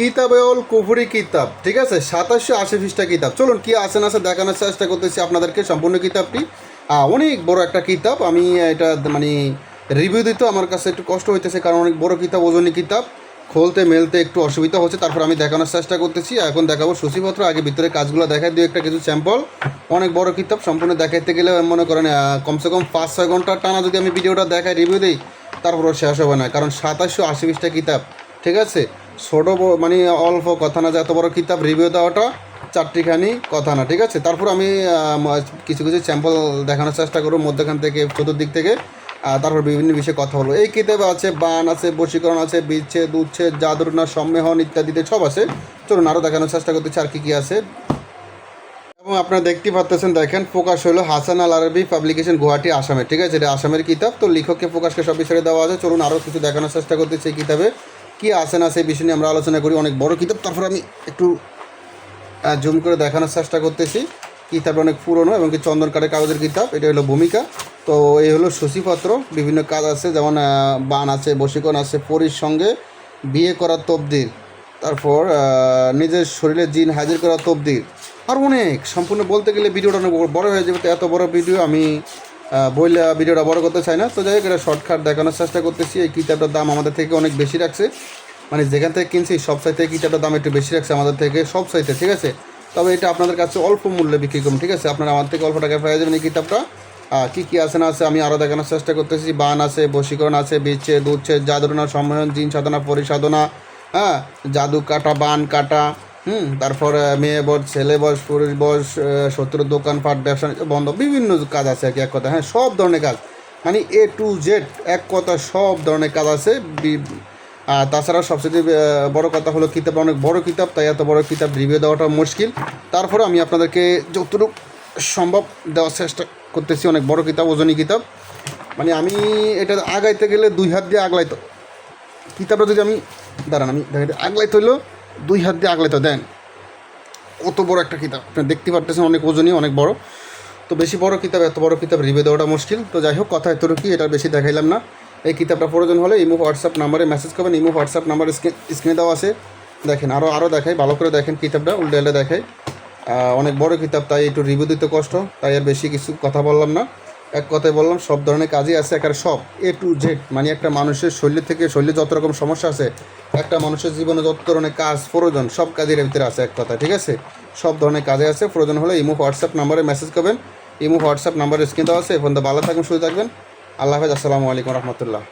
কিতাবেল কুফুরি কিতাব, ঠিক আছে? সাতাশশো আশি পৃষ্ঠা কিতাব। চলুন, কি আছে না আছে দেখানোর চেষ্টা করতেছি আপনাদেরকে সম্পূর্ণ কিতাবটি। অনেক বড় একটা কিতাব। আমি এটা মানে রিভিউ দিতে আমার কাছে একটু কষ্ট হইতেছে, কারণ অনেক বড় কিতাব, ওজনী কিতাব। খুলতে, মেলতে একটু অসুবিধা হচ্ছে, তারপর আমি দেখানোর চেষ্টা করতেছি। এখন দেখাবো সূচিপত্র, আগে ভিতরে কাজগুলো দেখাই দিই, একটা কিছু স্যাম্পল অনেক বড় কিতাব, সম্পূর্ণ দেখাইতে গেলে মনে করেন কমসে কম পাঁচ ছয় ঘণ্টা টানা যদি আমি ভিডিওটা দেখাই রিভিউ দিই, তারপরও শেষ হবে না, কারণ সাতাশশো আশি পৃষ্ঠা কিতাব, ঠিক আছে? ছোটো মানে অল্প কথা না যে এত বড় কিতাব রিভিউ দেওয়াটা চারটিখানি কথা না, ঠিক আছে? তারপর আমি কিছু কিছু স্যাম্পল দেখানোর চেষ্টা করব, মধ্যখান থেকে, চতুর্দিক থেকে তারপর বিভিন্ন বিষয়ে কথা বলব। এই কিতাবে আছে, বান আছে, বশীকরণ আছে, বিচ্ছেদ, উচ্ছেদ জাদুরনা সম্মেহন ইত্যাদিতে সব আছে। চলুন আরও দেখানোর চেষ্টা করতেছি আর কী কী আছে। এবং আপনারা দেখতে পাচ্ছেন দেখেন, প্রকাশ হলো হাসান আল আরবি পাবলিকেশন গুয়াহাটি, আসামে, ঠিক আছে? এটা আসামের কিতাব, তো লেখককে প্রকাশকে সব বিষয়ে দেওয়া আছে। চলুন আরও কিছু দেখানোর চেষ্টা করতেছি এই কিতাবে। কী আছে না সেই বিষয় নিয়ে আমরা আলোচনা করি। অনেক বড় কিতাব। তারপর আমি একটু জুম করে দেখানোর চেষ্টা করতেছি। কিতাবটা অনেক পুরনো এবং কি চন্দনকারের কাগজের কিতাব। এটা হলো ভূমিকা। তো এই হলো সূচিপত্র। বিভিন্ন কাজ আছে, যেমন বান আছে, বশীকরণ আছে, পরীর সঙ্গে বিয়ে করা তবদির। তারপর নিজের শরীরে জিন হাজির করা তবদির। আর অনেক। সম্পূর্ণ বলতে গেলে ভিডিওটা অনেক বড়- হয়ে যাবে। এত বড় ভিডিও আমি বইলে ভিডিওটা বড় করতে চাই না। তো যাই হোক, এটা শর্টকাট দেখানোর চেষ্টা করতেছি। এই কিতাবটার দাম আমাদের থেকে অনেক বেশি রাখছে। মানে যেখান থেকে কিনছি, সব সাইতে কিতাবটার দাম একটু বেশি রাখছে আমাদের থেকে, সব সাইতে ঠিক আছে? তবে এটা আপনাদের কাছে অল্প মূল্যে বিক্রি করুন ঠিক আছে? আপনারা আমার থেকে অল্প টাকায় পেয়ে যাবেন এই কিতাবটা। কী কি আছে না আছে আমি আরও দেখানোর চেষ্টা করতেছি। বান আছে, বশীকরণ আছে বিচ্ছেদ উচ্ছেদ, জাদুরনা, সম্মেলন, জিন সাধনা, পরিসাধনা হ্যাঁ? জাদু, কাটা, বান, কাটা হুম তারপর মেয়ে বয়স ছেলে বয়স পুরুষ আহ, শত্রুর দোকানপাট ব্যবসা বন্ধ বিভিন্ন কাজ আছে আর কি এক কথা হ্যাঁ সব ধরনের কাজ। মানে এ টু জেড এক কথা সব ধরনের কাজ আছে আর তাছাড়া সবচেয়ে বড় কথা হলো কিতাব অনেক বড় কিতাব তাই এত বড় কিতাব রিভিউ দেওয়াটা মুশকিল। তারপরে আমি আপনাদেরকে যতটুকু সম্ভব দেওয়ার চেষ্টা করতেছি অনেক বড় কিতাব ওজনী কিতাব। মানে আমি এটা আগাইতে গেলে দুই হাত দিয়ে আগলাইতো। কিতাবটা যদি আমি দাঁড়ান আমি আগলাইতে হইল দুই হাত দিয়ে আগলাইতো দেন। কত বড় একটা কিতাব। আপনি দেখতে পারতেছেন অনেক ওজনই, অনেক বড়। তো বেশি বড় কিতাব, এত বড় কিতাব রিভিউ দেওয়াটা মুশকিল। তো যাই হোক, কথা এতটুকু এটা বেশি দেখাইলাম না। এই কিতাবটা প্রয়োজন হলে ইমো, হোয়াটসঅ্যাপ নাম্বারে মেসেজ করবেন। ইমো, হোয়াটসঅ্যাপ নাম্বার স্ক্রিনে দেওয়া আছে। দেখেন আরও আরও দেখাই, ভালো করে দেখেন কিতাবটা, উল্টে উল্টে দেখাই। অনেক বড় কিতাব, তাই একটু রিভিউ দিতে কষ্ট, তাই আর বেশি কিছু কথা বললাম না। এক কথায় বললাম, সব ধরনের কাজই আছে একার সব এ টু জেড মানে একটা মানুষের শরীর থেকে শরীরে যত রকম সমস্যা আছে, একটা মানুষের জীবনে যত ধরনের কাজ, প্রয়োজন, সব কাজের ভিতরে আছে এক কথা ঠিক আছে? সব ধরনের কাজে আছে, প্রয়োজন হলে ইমো, হোয়াটসঅ্যাপ নাম্বারে মেসেজ করবেন। ইমো, হোয়াটসঅ্যাপ নাম্বারে স্ক্রিন দেওয়া আছে এখন তো ভালো থাকবেন শুধু থাকবেন। আল্লাহ হাফেজ, আসসালামু আলাইকুম রহমতুল্লাহ।